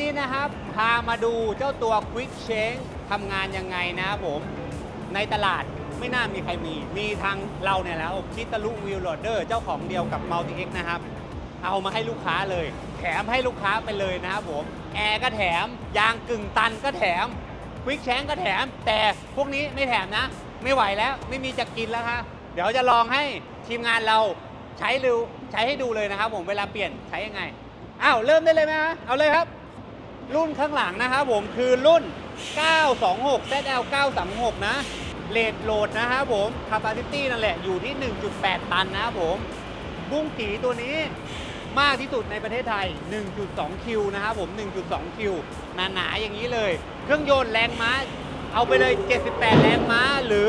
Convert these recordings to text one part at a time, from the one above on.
นี้นะครับ พามาดูเจ้าตัว Quick Change ทำงานยังไงนะผม ในตลาดไม่น่ามีใครมี มีทางเราเนี่ยแล้วคิตาลุวิลโรเดอร์เจ้าของเดียวกับ Multi X นะครับ เอามาให้ลูกค้าเลย แถมให้ลูกค้าไปเลยนะครับผม แอร์ก็แถม ยางกึ่งตันก็แถมควิกแชงก็แถม แต่พวกนี้ไม่แถมนะ ไม่ไหวแล้วไม่มีจะกินแล้วฮะเดี๋ยวจะลองให้ทีมงานเราใช้ดูใช้ให้ดูเลยนะครับผมเวลาเปลี่ยนใช้ยังไงอ้าวเริ่มได้เลยไหมฮะเอาเลยครับ รุ่นข้างหลังนะครับผมคือรุ่น 926 ZL 936 นะเลดโหลดนะครับผม Capacity นั่นแหละอยู่ที่ 1.8 ตันนะครับผมบุ้งกีตัวนี้มากที่สุดในประเทศไทย 1.2 คิวนะครับผม 1.2 คิว หนาๆ อย่างนี้เลย เครื่องยนต์แรงม้า เอาไปเลย 78 แรงม้าหรือ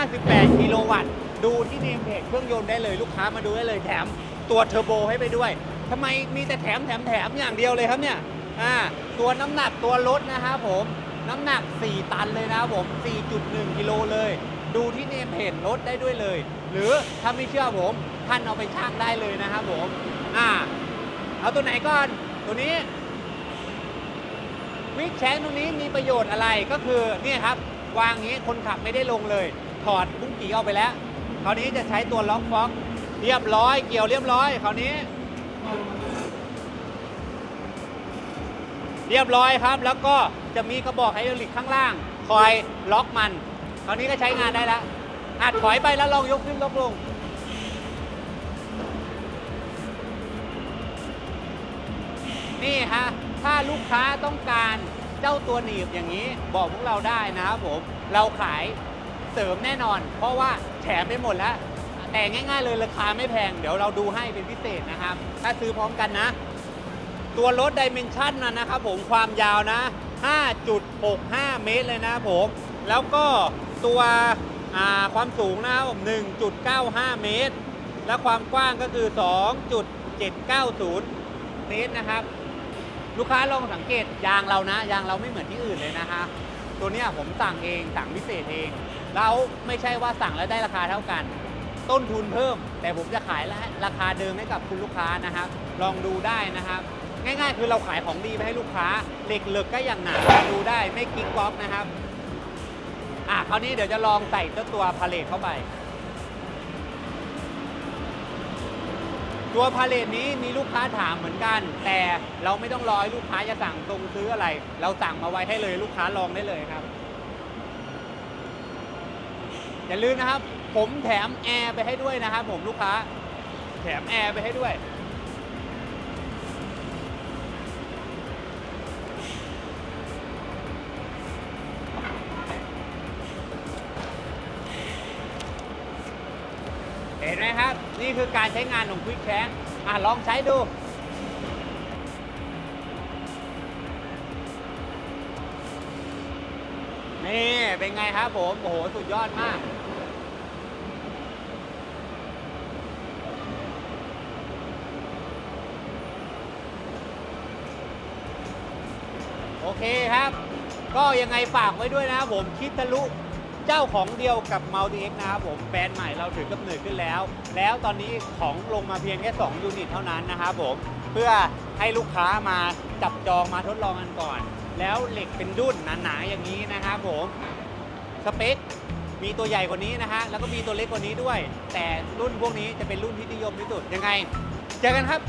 58 กิโลวัตต์ ดูที่เนมเพจเครื่องยนต์ได้เลยลูกค้ามาดูได้เลยแถมตัวเทอร์โบให้ไปด้วยทำไมมีแต่แถมแถมแถมอย่างเดียวเลยครับเนี่ย อ่าตัวน้ำหนักตัวรถนะครับผมน้ำหนัก 4 ตันเลยนะครับผม 4.1 กิโลเลย ดูที่เนมเพจรถได้ด้วยเลย หรือถ้าไม่เชื่อผมท่านเอาไปช่างได้เลยนะครับผมอ่าเอาตัวไหนก่อนตัวนี้วิกแชงตรงนี้มีประโยชน์อะไรก็คือเนี่ยครับ วางอย่างนี้คนขับไม่ได้ลงเลย ถอดบุ้งกี่ออกไปแล้วคราวนี้จะใช้ตัวล็อกฟ็อกเรียบร้อยเกี่ยวเรียบร้อยคราวนี้ เรียบร้อยครับ แล้วก็จะมีกระบอกไฮดรอลิกข้างล่าง คอยล็อกมันคราวนี้ก็ใช้งานได้แล้วอาจถอยไปแล้วลองยกขึ้นยกลง นี่ฮะ ถ้าลูกค้าต้องการเจ้าตัวหนีบอย่างนี้ บอกพวกเราได้นะครับผม เราขายเสริมแน่นอน เพราะว่าแถมไปหมดแล้ว แต่ง่ายๆเลยราคาไม่แพง เดี๋ยวเราดูให้เป็นพิเศษนะครับ ถ้าซื้อพร้อมกันนะ ตัวรถดิเมนชันนะนะครับผมความยาวนะ 5.65 เมตรเลยนะผม แล้วก็ตัวความสูงนะครับผม1.95 เมตร และความกว้างก็คือ 2.790 เมตรนะครับ ลูกค้าลองสังเกตยางเรานะ ยางเราไม่เหมือนที่อื่นเลยนะฮะตัวเนี้ยผมสั่งเองสั่งพิเศษเอง แล้วไม่ใช่ว่าสั่งแล้วได้ราคาเท่ากัน ต้นทุนเพิ่ม แต่ผมจะขายราคาเดิมให้กับคุณลูกค้านะครับ ลองดูได้นะครับ ง่ายๆ คือเราขายของดีไปให้ลูกค้า เหล็กเหลือกก็อย่างหนาดูได้ไม่กิ๊กก๊อกนะครับ อะคราวนี้เดี๋ยวจะลองใส่เจ้าตัวพาเลทเข้าไป ตัวพาเลทนี้มีลูกค้าถามเหมือนกัน แต่เราไม่ต้องรอให้ลูกค้าจะสั่งตรงซื้ออะไร เราสั่งมาไว้ให้เลยลูกค้าลองได้เลยครับ อย่าลืมนะครับ ผมแถมแอร์ไปให้ด้วยนะครับผมลูกค้า แถมแอร์ไปให้ด้วย ห็นไหมครับ นี่คือการใช้งานของควิกแชงอะลองใช้ดู นี่ เป็นไงครับผม โอ้โห สุดยอดมาก โอเคครับ ก็ยังไงฝากไว้ด้วยนะครับผมคิดทะลุ เจ้าของเดียวกับ Multi X นะครับผมแบรนด์ใหม่เราถือกำเนิดขึ้นแล้ว แล้วตอนนี้ของลงมาเพียงแค่ 2 ยูนิตเท่านั้นนะครับผมเพื่อให้ลูกค้ามาจับจองมาทดลองกันก่อน แล้วเหล็กเป็นดุ้นหนาๆอย่างนี้นะครับผมสเปคมีตัวใหญ่กว่านี้นะฮะแล้วก็มีตัวเล็กกว่านี้ด้วย แต่รุ่นพวกนี้จะเป็นรุ่นที่นิยมที่สุดยังไง เจอกันครับ